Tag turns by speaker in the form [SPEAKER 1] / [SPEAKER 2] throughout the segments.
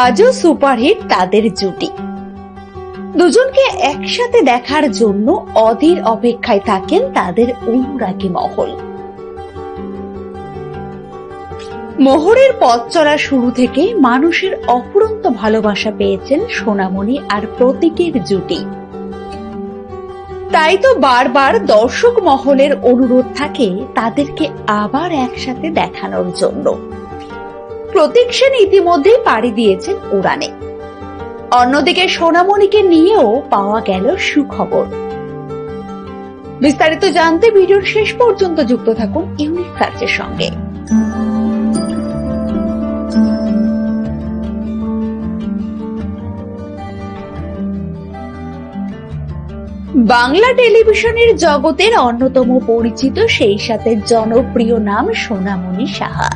[SPEAKER 1] আজও সুপারহিট তাদের জুটি। দুজনকে একসাথে দেখার জন্য অধীর অপেক্ষায় থাকেন তাদের অনুরাগী মহল। মোহরের পথ চলা শুরু থেকে মানুষের অফুরন্ত ভালোবাসা পেয়েছেন সোনামণি আর প্রতীকের জুটি। তাই তো বারবার দর্শক মহলের অনুরোধ থাকে তাদেরকে আবার একসাথে দেখানোর জন্য। প্রতীক ইতিমধ্যেই পাড়ি দিয়েছেন উড়ানে। অন্যদিকে সোনামণিকে নিয়েও পাওয়া গেল সুখবর। বিস্তারিত জানতে ভিডিওর শেষ পর্যন্ত যুক্ত থাকুন ইউনিক সার্চের সঙ্গে। বাংলা টেলিভিশনের জগতের অন্যতম পরিচিত সেই সাথে জনপ্রিয় নাম সোনামণি সাহা।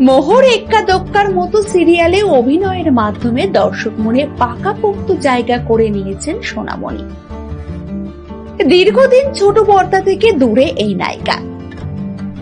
[SPEAKER 1] মোহর এক্কা দোক্কার মতো সিরিয়ালে অভিনয়ের মাধ্যমে দর্শক মনে পাকাপোক্ত জায়গা করে নিয়েছেন সোনামণি। দীর্ঘদিন ছোট পর্দা থেকে দূরে এই নায়িকা।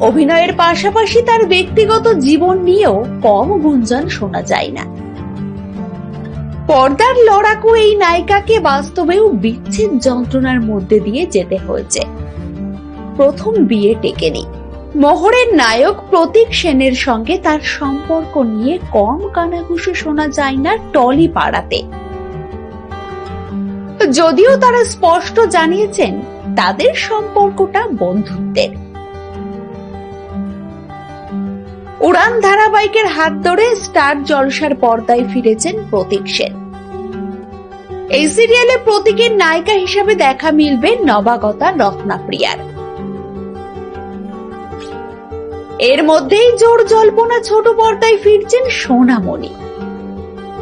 [SPEAKER 1] অভিনয়ের পাশাপাশি তার ব্যক্তিগত জীবন নিয়েও কম গুঞ্জন শোনা যায় না। পর্দার লড়াকু এই নায়িকাকে বাস্তবেও বিচ্ছেদ যন্ত্রণার মধ্যে দিয়ে যেতে হয়েছে। প্রথম বিয়ে টেকেনি। মোহরের নায়ক প্রতীক সেনের সঙ্গে তার সম্পর্ক নিয়ে কম কানাঘুষো শোনা যায় না টলি পাড়াতে। যদিও তারা স্পষ্ট জানিয়েছেন তাদের সম্পর্কটা বন্ধুত্বের। উড়ান ধারাবাহিকের হাত ধরে স্টার জলসার পর্দায় ফিরেছেন প্রতীক সেন। এই সিরিয়ালে প্রতীকের নায়িকা হিসাবে দেখা মিলবে নবাগতা রত্নাপ্রিয়ার। এর মধ্যেই জোর জল্পনা ছোট পর্দায় ফিরছেন সোনামণি।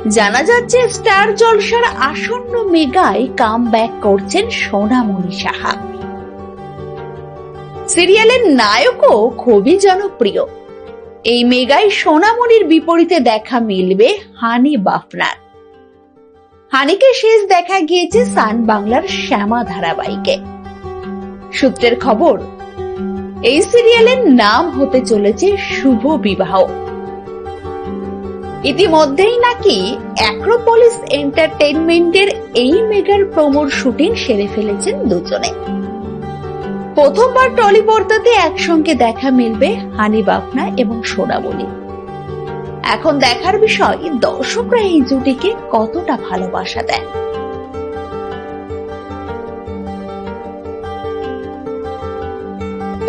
[SPEAKER 1] জানা যাচ্ছে স্টার জলসার আসন্ন মেগায় কাম ব্যাক করছেন সোনামণি সাহা। সিরিয়ালের নায়কও খুবই জনপ্রিয়। এই মেগায় সোনামণির বিপরীতে দেখা মিলবে হানি বাফনার। হানিকে শেষ দেখা গিয়েছে সান বাংলার শ্যামা ধারাবাহিকে। সূত্রের খবর এই সিরিয়ালের নাম হতে চলেছে শুভ বিবাহ। ইতিমধ্যেই নাকি অ্যাক্রোপলিস এন্টারটেইনমেন্টের এই মেগার প্রমোর শুটিং সেরে ফেলেছেন দুজনে। প্রথমবার টলি পর্দাতে একসঙ্গে দেখা মিলবে হানি বাপনা এবং সোনামণি। এখন দেখার বিষয় দর্শকরা এই জুটিকে কতটা ভালোবাসা দেয়।